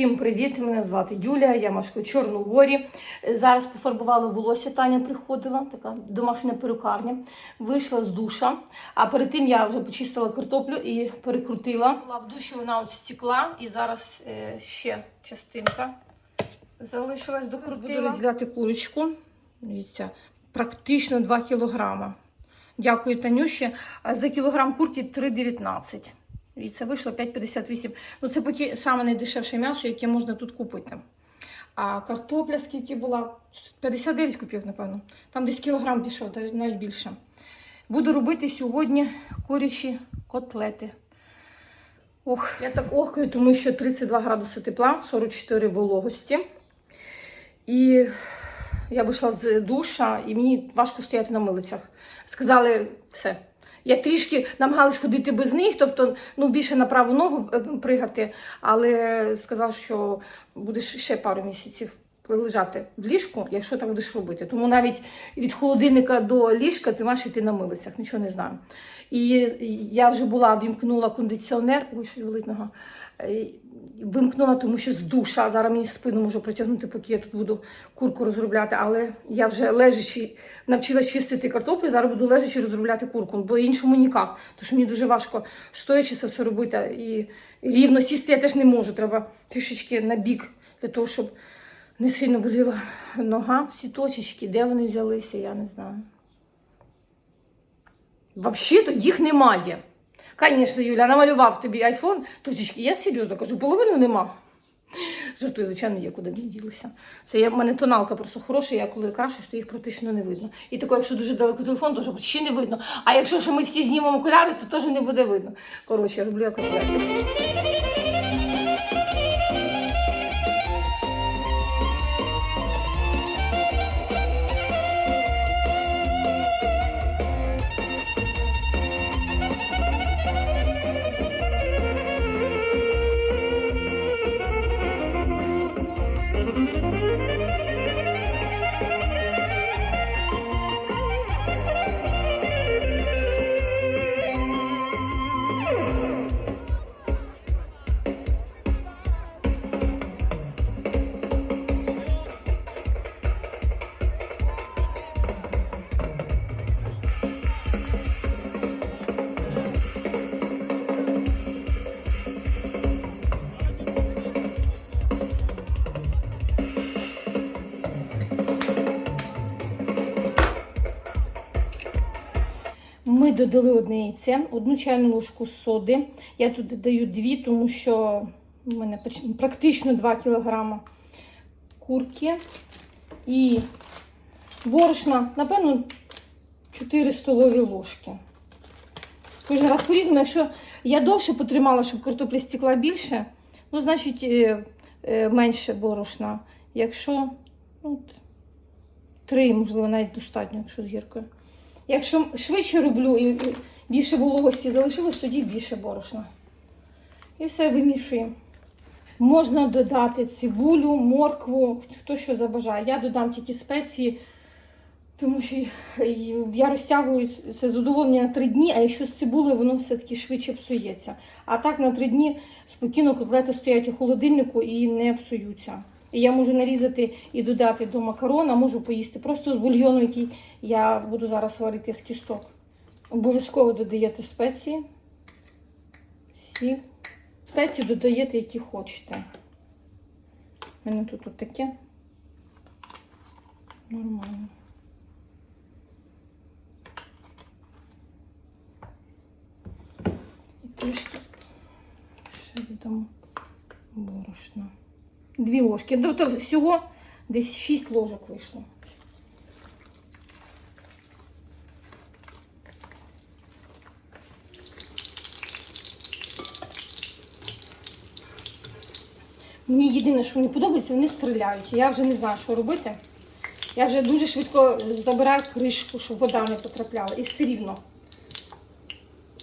Всім привіт! Мене звати Юлія, я мешкаю в Чорногорі. Зараз пофарбувала волосся. Таня приходила, така домашня перукарня. Вийшла з душа. А перед тим я вже почистила картоплю і перекрутила. Була в душі вона от стекла, і зараз е, ще частинка залишилась докрутила. Буду взяти курочку. Дивіться, практично 2 кілограма. Дякую, Танюші. За кілограм курки 3,19. І це вийшло 5,58. Ну, це поки саме найдешевше м'ясо, яке можна тут купити. А картопля скільки була? 59 копійок, напевно. Там десь кілограм пішов, навіть більше. Буду робити сьогодні курячі котлети. Ох, я так охкаю, тому що 32 градуси тепла, 44 вологості. І я вийшла з душа, і мені важко стояти на милицях. Сказали, все. Я трішки намагалась ходити без них, тобто ну, більше на праву ногу е, пригати, але сказав, що будеш ще пару місяців лежати в ліжку, якщо так будеш робити. Тому навіть від холодильника до ліжка ти маєш йти на милицях, нічого не знаю. І я вже була, вімкнула кондиціонер, ой, щось болить нога. Е, Вимкнула, тому що з душа. Зараз мені спину можу протягнути, поки я тут буду курку розробляти. Але я вже лежачи навчилась чистити картоплю, зараз буду лежачи розробляти курку, бо іншому ніяк. Тому мені дуже важко стоячи це все робити. І рівно сісти я теж не можу. Треба трішечки на бік для того, щоб не сильно боліла нога. Всі точечки, де вони взялися, я не знаю. Взагалі-то їх немає. Звісно, Юля, намалював тобі айфон, точечки, я серйозно кажу, половину нема. Жартую, звичайно, є, куди не ділися. Це я, в мене тоналка просто хороша, я коли крашусь, то їх практично не видно. І тако, якщо дуже далеко телефон, то ще не видно. А якщо ще ми всі знімемо окуляри, то теж не буде видно. Коротше, я роблю як окуляри. Додали одне яйце, одну чайну ложку соди. Я тут додаю дві, тому що в мене практично 2 кг курки. І борошна, напевно, 4 столові ложки. Кожен раз по-різному. Якщо я довше потримала, щоб картопля стекла більше, ну, значить, е, е, менше борошна. Якщо ну, от, 3, можливо, навіть достатньо, якщо з гіркою. Якщо швидше роблю і більше вологості залишилось, тоді більше борошна. І все вимішуємо. Можна додати цибулю, моркву, хто що забажає. Я додам тільки спеції, тому що я розтягую це задоволення на три дні, а якщо з цибулею, воно все-таки швидше псується. А так на три дні спокійно котлети стоять у холодильнику і не псуються. Я можу нарізати і додати до макарона, можу поїсти просто з бульйону, який я буду зараз варити з кісток. Обов'язково додаєте спеції. Всі. Спеції додаєте, які хочете. У мене тут таке. Нормально. І трішки ще додамо борошна. Дві ложки. Тобто всього десь 6 ложок вийшло. Мені єдине, що мені подобається, вони стріляють. Я вже не знаю, що робити. Я вже дуже швидко забираю кришку, щоб вода не потрапляла. І все рівно.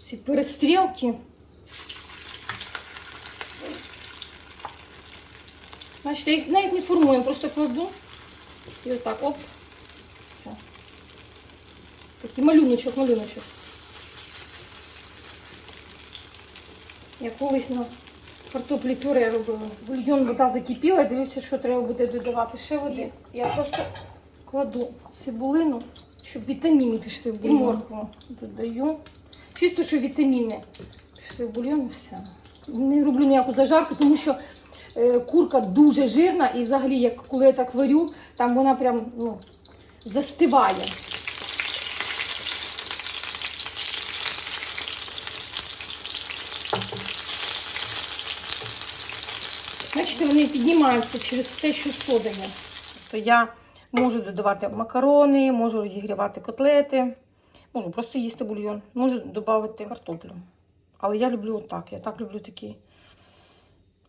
Ці перестрілки. Бачите, я їх навіть не формую, просто кладу і отак, оп. Все. Такий малюночок, малюночок. Я колись на Картоплі пюре робила. Бульйон вода закипіла, я дивлюся, що треба буде додавати ще води. Я просто кладу цибулину, щоб вітаміни пішли в бульйон. І моркву додаю. Чисто, що вітаміни пішли в бульйон і все. Не роблю ніяку зажарку, тому що курка дуже жирна і взагалі, як коли я так варю, там вона прям ну, застиває. Бачите, вони піднімаються через те, що сода є. То я можу додавати макарони, можу розігрівати котлети, можу просто їсти бульйон, можу додати картоплю. Але я люблю отак. Я так люблю такі.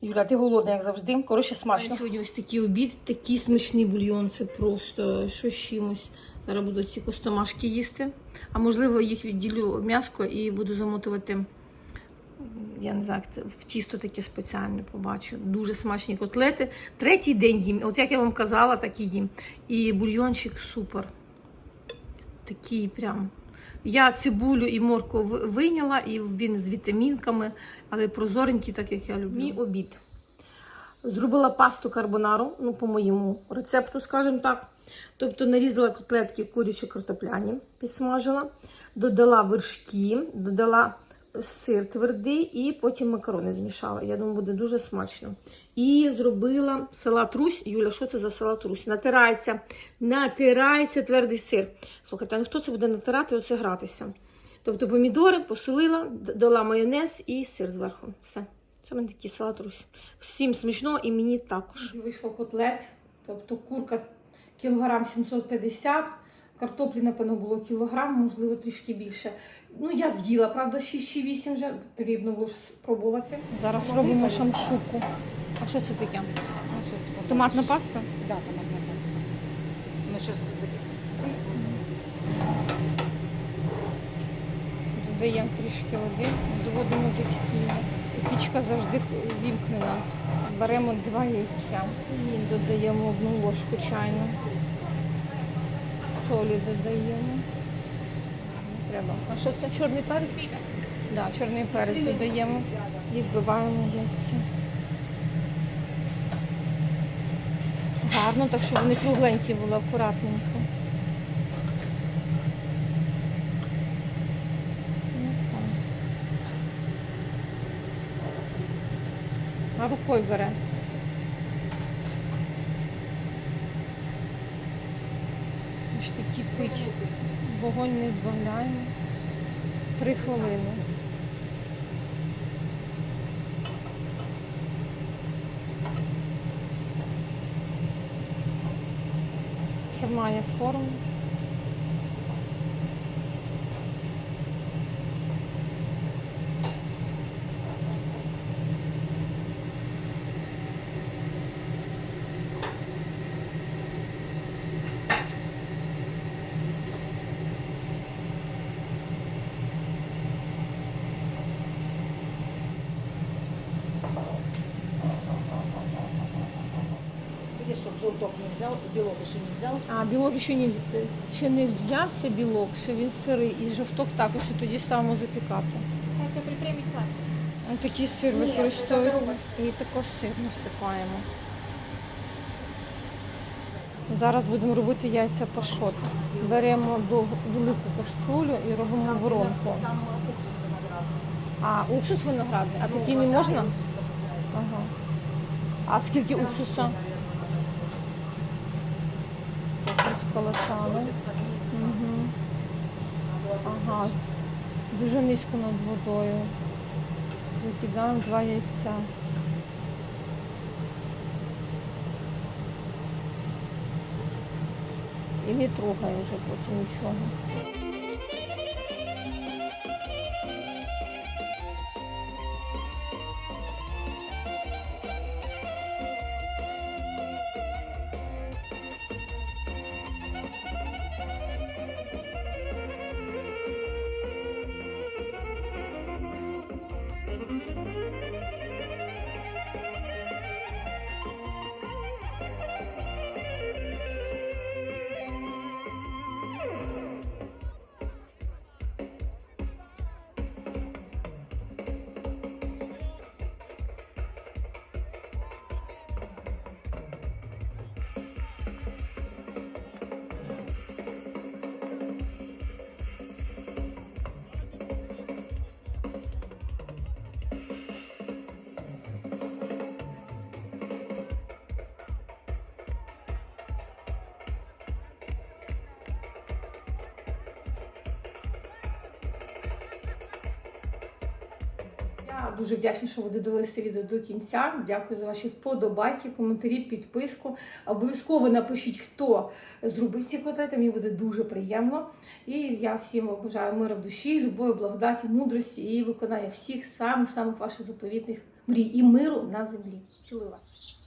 Юля, ти голодна, як завжди. Коротше, смачно. Сьогодні ось такий обід, такий смачний бульйон. Це просто що з чимось. Зараз буду ці костомашки їсти. А можливо, їх відділю м'яско і буду замотувати я не знаю, в тісто таке спеціальне побачу. Дуже смачні котлети. Третій день їм. От як я вам казала, так і їм. І бульйончик супер. Такий прям. Я цибулю і морку ви- вийняла, і він з вітамінками, але прозоренький, так як я люблю. Мій обід. Зробила пасту карбонару, ну, по моєму рецепту, скажімо так. Тобто нарізала котлетки курячі картопляні, підсмажила, додала вершки, додала сир твердий і потім макарони змішала. Я думаю, буде дуже смачно. І зробила салат Русь. Юля, що це за салат Русь? Натирається, натирається твердий сир. Слухайте, а хто це буде натирати, оце гратися? Тобто помідори посолила, дала майонез і сир зверху. Все. Це в мене такий салат Русь. Всім смачно і мені також. Вийшло котлет, тобто курка кілограм 750, картоплі, напевно, було кілограм, можливо, трішки більше. Ну, я з'їла, правда, 6 чи 8 вже потрібно було спробувати. Зараз робимо шамшуку. А що це таке? Ну. Томатна паста? Да, томатна паста. Ну, зараз Додаємо трішки води, доводимо до кипіння. Пічка завжди вімкнена. Беремо два яйця і додаємо одну ложку чайну. Солі додаємо. Не Треба. А що це чорний перець? Так, да, чорний перець додаємо і вбиваємо яйця. Гарно, так щоб вони кругленькі були, акуратненько. А рукою бере. Такі пить. Вогонь не збавляємо. Три хвилини. Тримає форму. Щоб жовток не взяв, білок ще не взявся. А білок ще не, вз- ще не взявся білок, ще він сирий. І жовток також, і тоді ставимо запікати. Хоча припрямить хату. Ось такий сир Ні, це. І також сир насипаємо. Зараз будемо робити яйця пашот. Беремо до велику каструлю і робимо воронку. Там уксус виноградний. А уксус виноградний? А такий не можна? Ага. А скільки уксуса? Так. Угу. Ага. Дуже низько над водою. Закидаємо два яйця. І не трогає вже потім нічого. Дуже вдячна, що ви додалися відео до кінця. Дякую за ваші вподобайки, коментарі, підписку. Обов'язково напишіть, хто зробив ці котлети. Мені буде дуже приємно. І я всім бажаю миру в душі, любові, благодаті, мудрості і виконання всіх самих самих ваших заповітних мрій і миру на землі. Цілую вас.